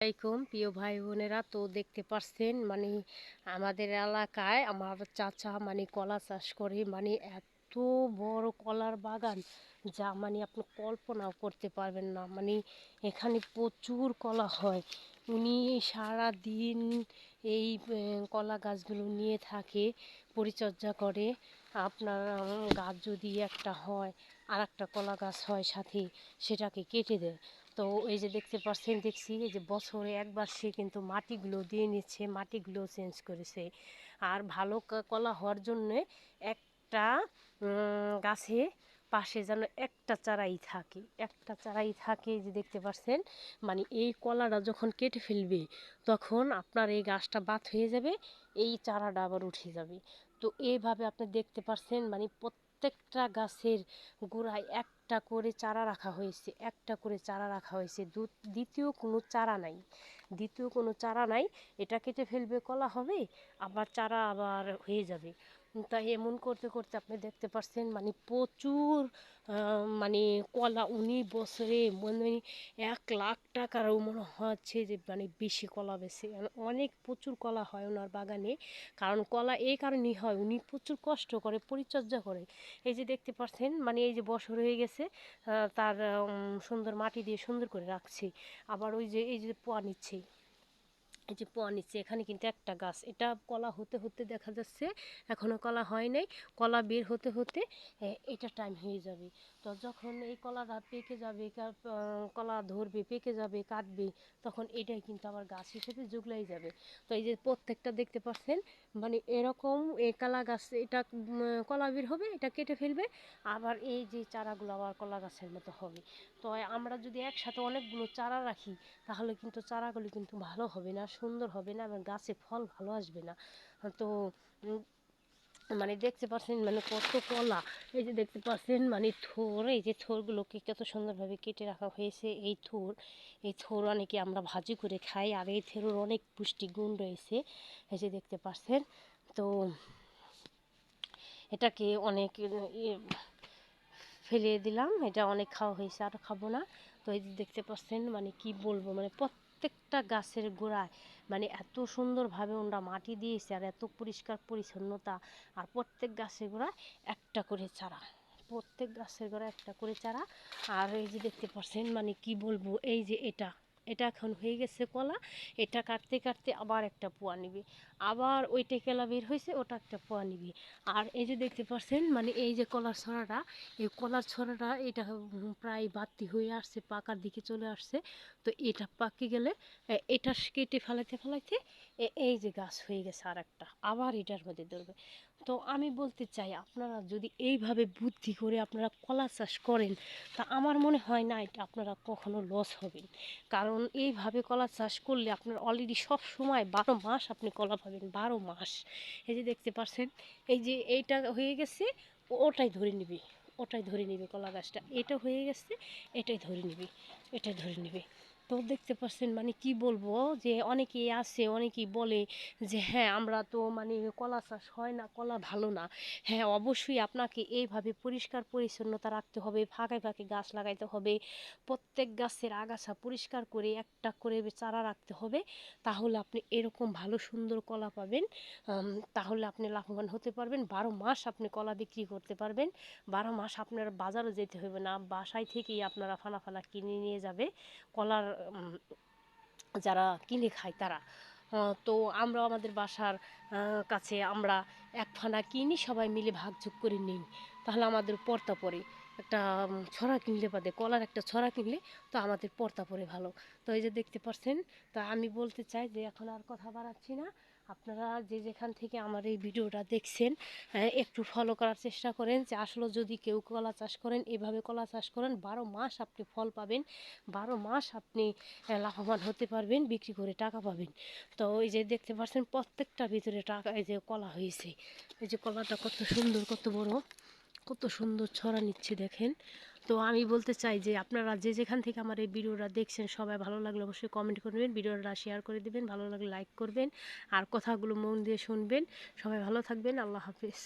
আলাইকুম, প্রিয় ভাই বোনেরা তো দেখতে পাচ্ছেন মানে আমাদের এলাকায় আমার চাচা মানে কলা চাষ করে মানে এত বড় কলার বাগান যা মানে আপনি কল্পনাও করতে পারবেন না। মানে এখানে প্রচুর কলা হয়। উনি সারা দিন এই কলা গাছগুলো নিয়ে থাকে, পরিচর্যা করে। আপনার গাছ যদি একটা হয় আর একটা কলা গাছ হয় সাথে, সেটাকে কেটে দেয়। তো এই যে দেখতে পাচ্ছেন দেখছি এই যে বছরে একবার সে কিন্তু মাটিগুলো দিয়ে নিচ্ছে, মাটিগুলো চেঞ্জ করেছে। আর ভালো কলা হওয়ার জন্য একটা গাছে পাশে যেন একটা চারাই থাকে। একটা চারাই থাকে যে দেখতে পাচ্ছেন মানে এই কলাটা যখন কেটে ফেলবে, তখন আপনার এই গাছটা বাদ হয়ে যাবে, এই চারাটা আবার উঠে যাবে। তো এইভাবে আপনি দেখতে পাচ্ছেন মানে প্রত্যেকটা গাছের গোড়ায় একটা করে চারা রাখা হয়েছে, একটা করে চারা রাখা হয়েছে। দ্বিতীয় কোনো চারা নাই। দ্বিতীয় কোনো চারা নাই, এটা কেটে ফেলবে, কলা হবে, আবার চারা আবার হয়ে যাবে। তাই এমন করতে করতে আপনি দেখতে পাচ্ছেন মানে প্রচুর মানে কলা উনি বছরে মানে এক লাখ টাকারও মনে হচ্ছে যে মানে বেশি কলা বেছে। অনেক প্রচুর কলা হয় ওনার বাগানে, কারণ কলা এই কারণেই হয়, উনি প্রচুর কষ্ট করে, পরিচর্যা করে। এই যে দেখতে পাচ্ছেন মানে এই যে বছর হয়ে গেছে তার সুন্দর মাটি দিয়ে সুন্দর করে রাখছে। আবার ওই যে, এই যে পোয়া নিচ্ছে। এই যে পোয়া নিচ্ছে, এখানে কিন্তু একটা গাছ। এটা কলা হতে হতে দেখা যাচ্ছে এখনও কলা হয় নাই। কলা বের হতে হতে এটা টাইম হয়ে যাবে। তো যখন এই কলাটা পেকে যাবে কলা ধরবে, পেকে যাবে, কাটবে, তখন এটাই কিন্তু আবার গাছ হিসেবে জুগলাই যাবে। তো এই যে প্রত্যেকটা দেখতে পাচ্ছেন মানে এরকম এই কলা গাছ, এটা কলা বের হবে, এটা কেটে ফেলবে, আবার এই যে চারাগুলো আবার কলা গাছের মতো হবে। তো আমরা যদি একসাথে অনেকগুলো চারা রাখি, তাহলে কিন্তু চারাগুলি কিন্তু ভালো হবে না। সুন্দর হবে না এবং গাছে ফল ভালো আসবে না। তো মানে দেখতে পাচ্ছেন মানে কত কলা। এই যে দেখতে পাচ্ছেন মানে থোর, এই যে থোরগুলোকে কত সুন্দরভাবে কেটে রাখা হয়েছে। এই থোর এই থোর অনেকে আমরা ভাজি করে খাই আর এই থোরের অনেক পুষ্টি গুণ রয়েছে। এই যে দেখতে পাচ্ছেন, তো এটাকে অনেক ফেলে দিলাম। এটা অনেক খাওয়া হয়েছে, আর খাব না। তো এই যে দেখতে পাচ্ছেন মানে কি বলব মানে প্রত্যেকটা গাছের গোড়ায় মানে এত সুন্দরভাবে ওরা মাটি দিয়েছে আর এত পরিষ্কার পরিচ্ছন্নতা আর প্রত্যেক গাছের গোড়ায় একটা করে চারা, প্রত্যেক গাছের গোড়ায় একটা করে চারা। আর এই যে দেখতে পাচ্ছেন মানে কি বলব, এই যে এটা এটা এখন হয়ে গেছে কলা, এটা কাটতে কাটতে আবার একটা পোয়া নিবে। আবার ওইটা কেলা বের হয়েছে ওটা একটা পোয়া নিবে। আর এই যে দেখতে পাচ্ছেন মানে এই যে কলার ছড়াটা, এই কলার ছড়াটা, এটা প্রায় বাতি হয়ে আসছে, পাকার দিকে চলে আসছে। তো এটা পাকে গেলে এটা কেটে ফেলাইতে ফেলাইতে এই যে গাছ হয়ে গেছে আর একটা আবার এটার মধ্যে ধরবে। তো আমি বলতে চাই, আপনারা যদি এইভাবে বুদ্ধি করে আপনারা কলা চাষ করেন, তা আমার মনে হয় না এটা আপনারা কখনো লস হবেন। কারণ এইভাবে কলা চাষ করলে আপনার অলরেডি সব সময় বারো মাস আপনি কলা পাবেন বারো মাস। এই যে দেখতে পাচ্ছেন, এই যে এইটা হয়ে গেছে, ওটাই ধরে নিবি, ওটাই ধরে নিবে কলা গাছটা। এটা হয়ে গেছে, এটাই ধরে নিবি, এটাই ধরে নিবে। তো দেখতে পাচ্ছেন মানে কি বলব যে অনেকেই আছে, অনেকেই বলে যে হ্যাঁ আমরা তো মানে কলা চাষ হয় না, কলা ভালো না। হ্যাঁ অবশ্যই আপনাকে এইভাবে পরিষ্কার পরিচ্ছন্নতা রাখতে হবে, ফাঁকে ফাঁকে গাছ লাগাইতে হবে, প্রত্যেক গাছের আগাছা পরিষ্কার করে একটা করে চারা রাখতে হবে, তাহলে আপনি এরকম ভালো সুন্দর কলা পাবেন। তাহলে আপনি লাভবান হতে পারবেন। বারো মাস আপনি কলা বিক্রি করতে পারবেন। বারো মাস আপনার বাজারে যেতে হবে না, বাসায় থেকেই আপনারা ফানা ফানা কিনে নিয়ে যাবে। কলার যারা কিনে খায় তারা। তো আমরা আমাদের বাসার কাছে আমরা এক ফানা কিনি, সবাই মিলে ভাগযোগ করে নিই। তাহলে আমাদের পর্দা পরে একটা ছড়া কিনলে বাদে, কলার একটা ছড়া কিনলে তো আমাদের পর্দা পরে ভালো। তো এই যে দেখতে পাচ্ছেন তা আমি বলতে চাই যে এখন আর কথা বাড়াচ্ছি না। আপনারা যে যেখান থেকে আমার এই ভিডিওটা দেখছেন আহ, একটু ফলো করার চেষ্টা করেন যে আসলে যদি কেউ কলা চাষ করেন এভাবে কলা চাষ করেন বারো মাস আপনি ফল পাবেন বারো মাস আপনি লাভবান হতে পারবেন বিক্রি করে টাকা পাবেন। তো এই যে দেখতে পাচ্ছেন প্রত্যেকটা ভিতরে টাকা এই যে কলা হয়েছে। এই যে কলাটা কত সুন্দর কত বড় কত সুন্দর ছড়া নিচ্ছে দেখেন। তো আমি বলতে চাই যে আপনারা যে যেখান থেকে আমার এই ভিডিওটা দেখছেন, সবাই ভালো লাগলে অবশ্যই কমেন্ট করবেন ভিডিওটা শেয়ার করে দেবেন, ভালো লাগলে লাইক করবেন, আর কথাগুলো মন দিয়ে শুনবেন। সবাই ভালো থাকবেন, আল্লাহ হাফিজ।